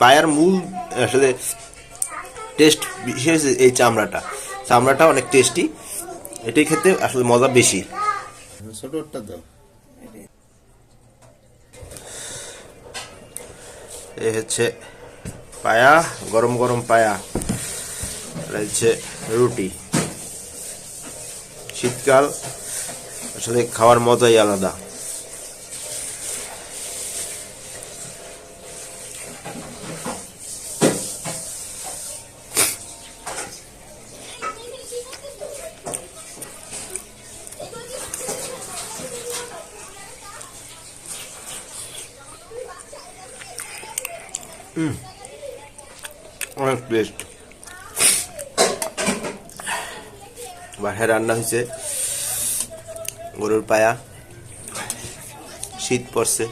পায়ার মূল আসলে টেস্ট বিশেষ এই চামড়াটা চামড়াটা অনেক টেস্টি এটাই খেতে আসলে মজা বেশি। ছোটটা দাও। এই হচ্ছে পায়া গরম গরম পায়া। হচ্ছে রুটি। শীতকাল আসলে খাওয়ার মজাই আলাদা। অনেক টেস্ট বাসায় রান্না হয়েছে গরুর পায়া। শীত পড়ছে।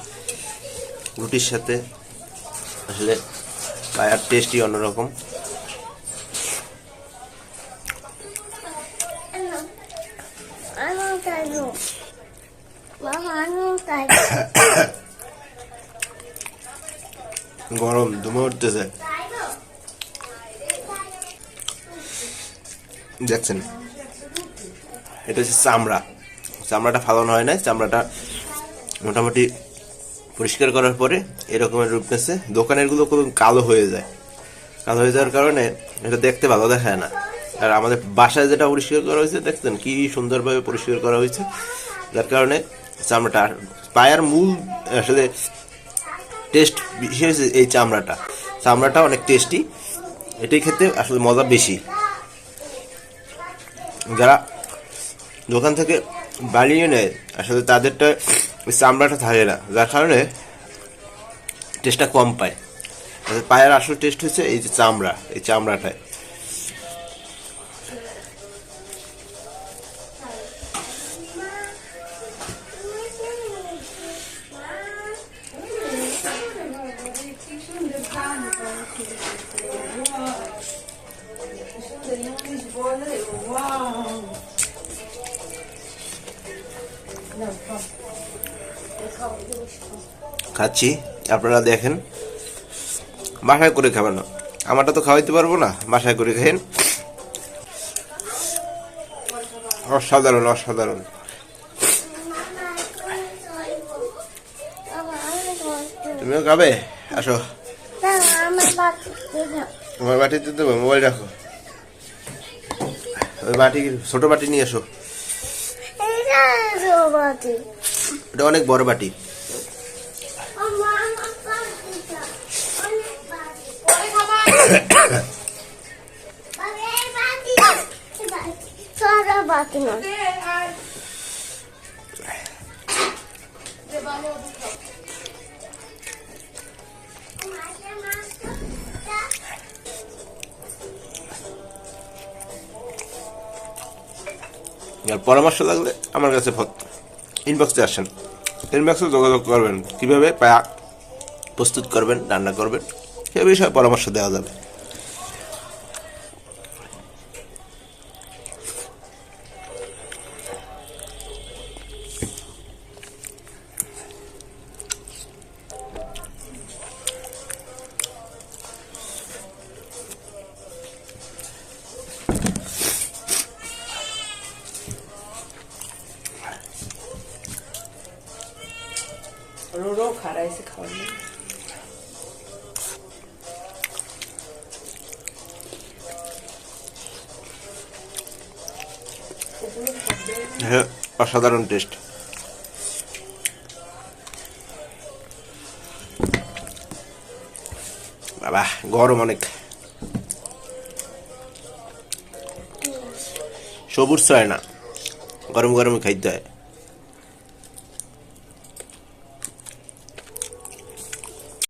রুটির সাথে। আসলে পায়ার টেস্টই অন্যরকম. Mama. গরম ধুমে উঠতেছে। দেখছেন? এটা হচ্ছে চামড়া। চামড়াটা ফালানো হয় নাই, চামড়াটা মোটামুটি পরিষ্কার করার পরে এরকমের রূপ নিচ্ছে। দোকানেরগুলো কোনো কালো হয়ে যায়। কালো হয়ে যাওয়ার কারণে এটা দেখতে ভালো দেখায় না। আর আমাদের বাসায় যেটা পরিষ্কার করা হয়েছে, দেখছেন কি সুন্দরভাবে পরিষ্কার করা হয়েছে। যার কারণে চামড়াটা পায়ার মূল আসলে টেস্ট বিশেষ এই চামড়াটা। চামড়াটা অনেক টেস্টি এটাই খেতে আসলে মজা বেশি। যারা দোকান থেকে বানিয়ে নেয় আসলে তাদেরটা চামড়াটা থাকে না, যার কারণে টেস্টটা কম পায়। পায়ের আসল টেস্ট হচ্ছে এই যে চামড়া, এই চামড়াটায়। খাচ্ছি, আপনারা দেখেন। বাসায় করে খাবেন না। আমারটা তো খাওয়াইতে পারব না, বাসায় করে খাইন অসাধারণ অসাধারণ। তুমিও খাবে? আসো। তোমার বাটিতে দেবো মোবাইল রাখো। ওই বাটি ছোট বাটি নিয়ে এসো। এটা অনেক বড় বাটি। না আর পরামর্শ লাগলে আমার কাছে ইনবক্সে আসেন। ইনবক্সে যোগাযোগ করবেন। কীভাবে? পায়া প্রস্তুত করবেন, রান্না করবেন। সে বিষয়ে পরামর্শ দেওয়া যাবে। রোডও খারাইছে খাওয়ার নেই হ্যাঁ অসাধারণ টেস্ট বাবা গরম অনেক সবুজ হয় না গরম গরম খাইতে হয়